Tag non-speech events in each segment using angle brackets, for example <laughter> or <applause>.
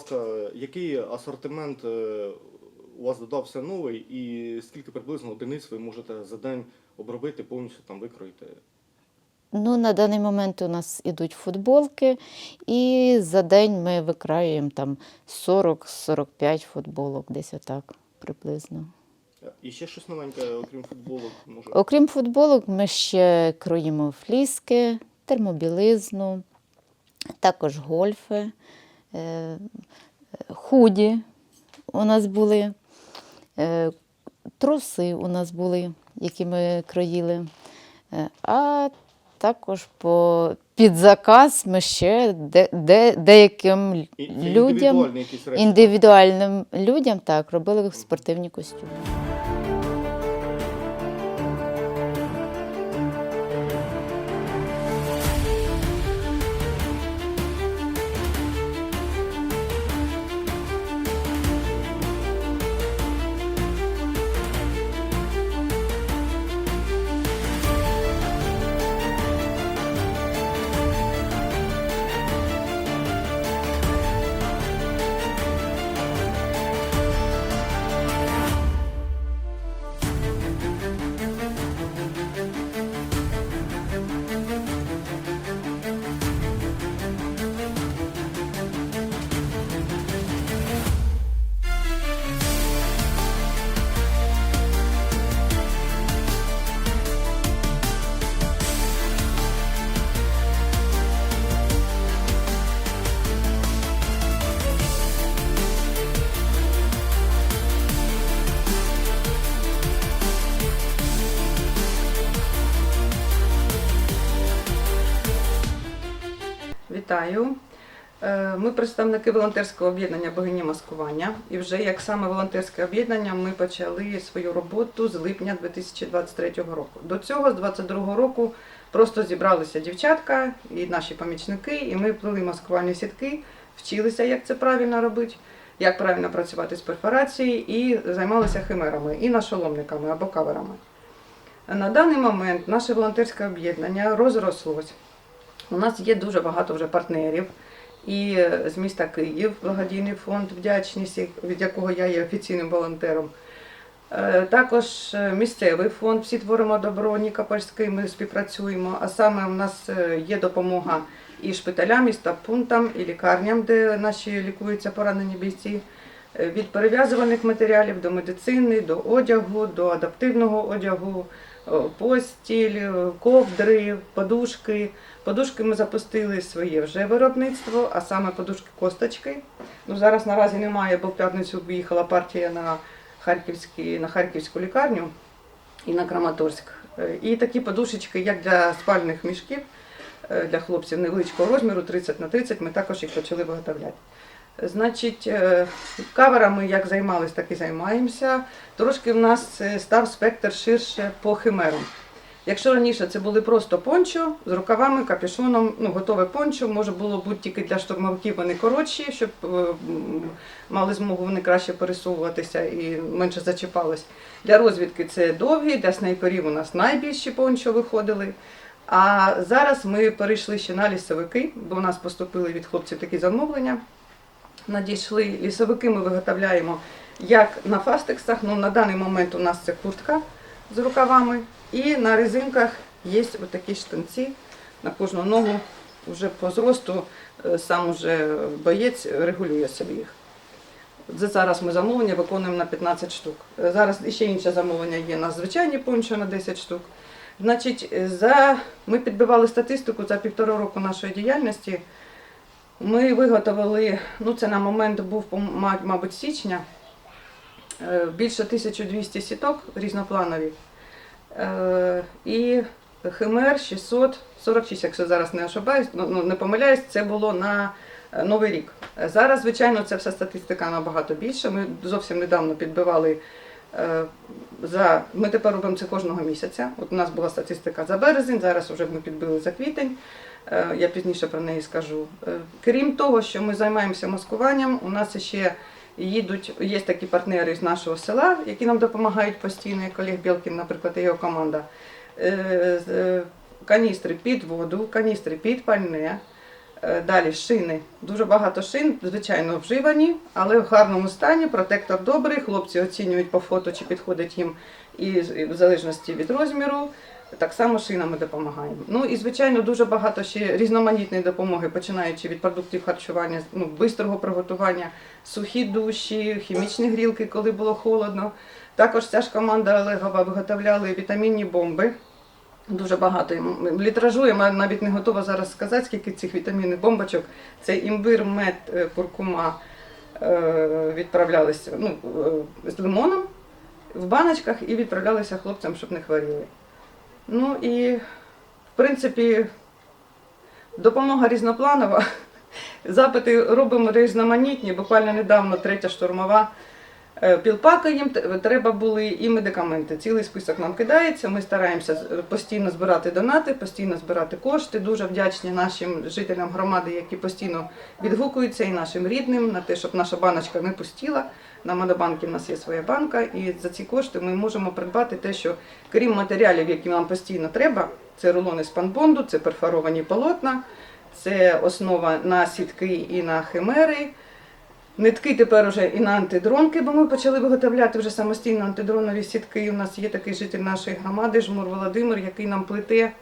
ласка, який асортимент е, у вас додався новий, і скільки приблизно одиниць ви можете за день обробити, повністю там викроїти? Ну, на даний момент у нас ідуть футболки, і за день ми викраюємо там 40-45 футболок, десь отак приблизно. І ще щось новеньке, окрім футболок, може? Окрім футболок, ми ще кроїмо фліски, термобілизну, також гольфи, худі у нас були, е, труси у нас були, які ми кроїли. Е, А також по, під заказ ми ще де, де, деяким людям, індивідуальним людям так, робили спортивні костюми. Вітаю. Е, Ми представники волонтерського об'єднання Богині маскування. І вже як саме волонтерське об'єднання ми почали свою роботу з липня 2023 року. До цього, з 2022 року, просто зібралися дівчатка і наші помічники, і ми плели маскувальні сітки, вчилися, як це правильно робити, як правильно працювати з перфорацією, і займалися химерами, і нашоломниками або каверами. На даний момент наше волонтерське об'єднання розрослось. У нас є дуже багато вже партнерів. І з міста Київ благодійний фонд вдячність, від якого я є офіційним волонтером. Е, Також е, місцевий фонд Всі творимо добро Нікопольський, ми співпрацюємо. А саме у нас е, є допомога і шпиталям, і стаб-пунктам, і лікарням, де наші лікуються поранені бійці. Е, Від перев'язувальних матеріалів до медицини, до одягу, до адаптивного одягу, е, постіль, е, ковдри, подушки. Подушки ми запустили своє вже виробництво, а саме подушки косточки. Ну, зараз наразі немає, бо в п'ятницю виїхала партія на, на Харківську лікарню і на Краматорськ. Е, І такі подушечки, як для спальних мішків, е, для хлопців невеличкого розміру, 30 на 30, ми також їх почали виготовляти. Значить, е, каверами як займались, так і займаємося. Трошки в нас е, став спектр ширше по химерам. Якщо раніше це були просто пончо з рукавами, капюшоном, ну готове пончо, може було бути тільки для штурмовиків вони коротші, щоб е, мали змогу вони краще пересовуватися і менше зачіпались. Для розвідки це довгі, для снайперів у нас найбільші пончо виходили. А зараз ми перейшли ще на лісовики, бо у нас поступили від хлопців такі замовлення. Надійшли лісовики, ми виготовляємо як на фастексах. Ну, на даний момент у нас це куртка з рукавами. І на резинках є такі штанці на кожну ногу. Вже по зросту е, сам уже боєць регулює собі їх. Це зараз ми замовлення виконуємо на 15 штук. Е, Зараз ще інше замовлення є на звичайні пончо на 10 штук. Значить, е, за... ми підбивали статистику за півтора року нашої діяльності. Ми виготовили, ну це на момент був, мабуть, січня, е, більше 1200 сіток різнопланові. Е, І Химер 646, якщо зараз не ошибаюсь, ну, ну, не помиляюсь, це було на е, Новий рік. Зараз, звичайно, це вся статистика набагато більше. Ми зовсім недавно підбивали за. Ми тепер робимо це кожного місяця. От у нас була статистика за березень, зараз вже ми підбили за квітень. Е, Я пізніше про неї скажу. Е, Крім того, що ми займаємося маскуванням, у нас ще їдуть, є такі партнери з нашого села, які нам допомагають постійно, як Олег Білкін, наприклад, його команда. Е, Каністри під воду, каністри під пальне, Далі шини. Дуже багато шин, звичайно, вживані, але в гарному стані. Протектор добрий. Хлопці оцінюють по фото, чи підходить їм і в залежності від розміру. Так само шинами допомагаємо. Ну і звичайно дуже багато ще різноманітної допомоги, починаючи від продуктів харчування, ну бистрого приготування, сухі душі, хімічні грілки, коли було холодно. Також ця ж команда Олегова виготовляли вітамінні бомби. Дуже багато літражу. Я навіть не готова зараз сказати, скільки цих вітамінних бомбочок. Це імбир, мед, е, куркума е, відправлялися ну, е, з лимоном в баночках і відправлялися хлопцям, щоб не хворіли. Ну і, в принципі, допомога різнопланова. <laughs> Запити робимо різноманітні. Буквально недавно третя штурмова. Е, Пілпаки їм треба були і медикаменти. Цілий список нам кидається. Ми стараємося постійно збирати донати, постійно збирати кошти. Дуже вдячні нашим жителям громади, які постійно відгукуються, і нашим рідним на те, щоб наша баночка не пустіла. На Монобанкі в нас є своя банка, і за ці кошти ми можемо придбати те, що крім матеріалів, які нам постійно треба, це рулони спанбонду, це перфоровані полотна, це основа на сітки і на химери. Нитки тепер вже і на антидронки, бо ми почали виготовляти вже самостійно антидронові сітки. У нас є такий житель нашої громади, Жмур Володимир, який нам плете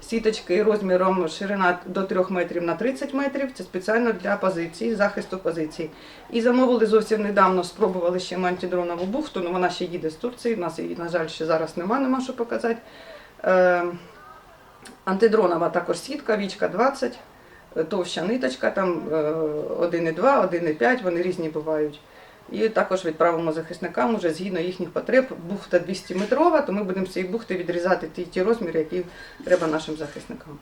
сіточки розміром ширина до 3 метрів на 30 метрів. Це спеціально для позицій, захисту позицій. І замовили зовсім недавно, спробували ще ми антидронову бухту, але вона ще їде з Турції. У нас її, на жаль, ще зараз нема, нема що показати. Е, антидронова також сітка, вічка 20 товща ниточка, там е, 1,2, 1,5, вони різні бувають. І також відправимо захисникам уже згідно їхніх потреб. Бухта 200 метрова, то ми будемо з цієї бухти відрізати ті, ті розміри, які треба нашим захисникам.